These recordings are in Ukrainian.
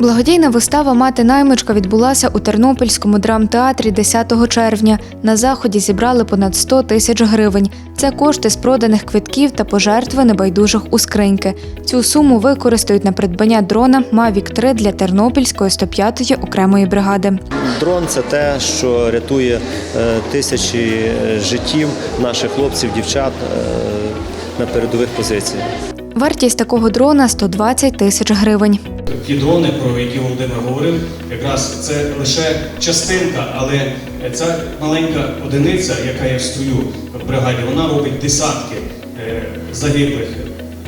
Благодійна вистава Мати наймичка відбулася у Тернопільському драмтеатрі 10 червня. На заході зібрали понад 100 тисяч гривень. Це кошти з проданих квитків та пожертви небайдужих у скриньки. Цю суму використають на придбання дрона Mavic 3 для Тернопільської 105-ї окремої бригади. Дрон це те, що рятує е, тисячі е, життів наших хлопців, дівчат е, на передових позиціях. Вартість такого дрона 120 тисяч гривень. Ті дрони, про які Володимир говорив, якраз це лише частинка, але ця маленька одиниця, яка є в строю в бригаді, вона робить десятки е, загиблих,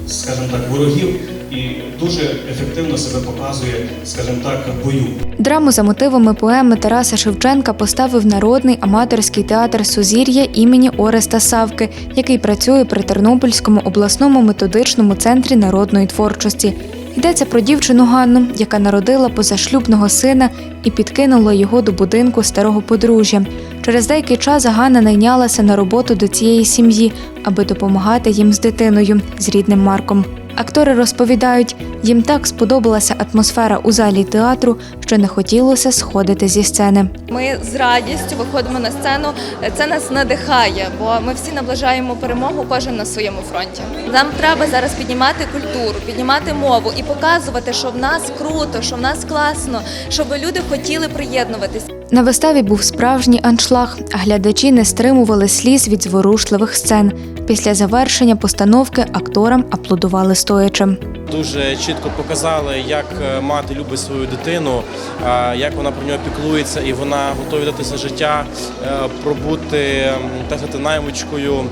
скажімо так, ворогів і дуже ефективно себе показує, скажімо так, в бою. Драму за мотивами поеми Тараса Шевченка поставив народний аматорський театр Сузір'я імені Ореста Савки, який працює при Тернопільському обласному методичному центрі народної творчості. Йдеться про дівчину Ганну, яка народила позашлюбного сина і підкинула його до будинку старого подружжя. Через деякий час Ганна найнялася на роботу до цієї сім'ї, аби допомагати їм з дитиною, з рідним Марком. Актори розповідають, їм так сподобалася атмосфера у залі театру, що не хотілося сходити зі сцени. Ми з радістю виходимо на сцену. Це нас надихає, бо ми всі наближаємо перемогу, кожен на своєму фронті. Нам треба зараз піднімати культуру, піднімати мову і показувати, що в нас круто, що в нас класно, щоб люди хотіли приєднуватись. На виставі був справжній аншлаг, а глядачі не стримували сліз від зворушливих сцен. Після завершення постановки акторам аплодували стоячи. Дуже чітко показали, як е, мати любить свою дитину, е, як вона про нього піклується, і вона готова дати все життя, е, пробути та сказати, наймичкою.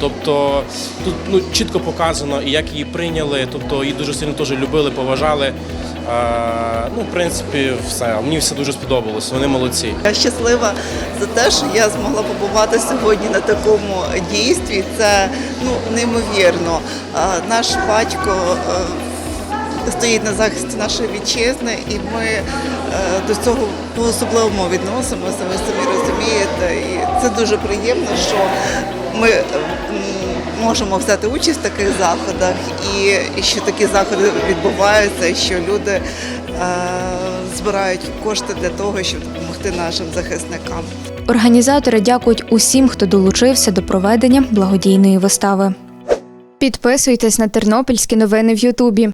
Тобто тут ну, чітко показано, і як її прийняли, тобто її дуже сильно теж любили, поважали. А, Ну, в принципі, все. Мені все дуже сподобалось. Вони молодці. Я щаслива за те, що я змогла побувати сьогодні на такому дійстві. Це ну неймовірно. А, Наш батько е, стоїть на захисті нашої вітчизни, і ми е, до цього по-особливому відносимося. Ви самі розумієте, і це дуже приємно, що ми. Можемо взяти участь в таких заходах, і, і що такі заходи відбуваються, що люди е, збирають кошти для того, щоб допомогти нашим захисникам. Організатори дякують усім, хто долучився до проведення благодійної вистави. Підписуйтесь на тернопільські новини в Ютубі.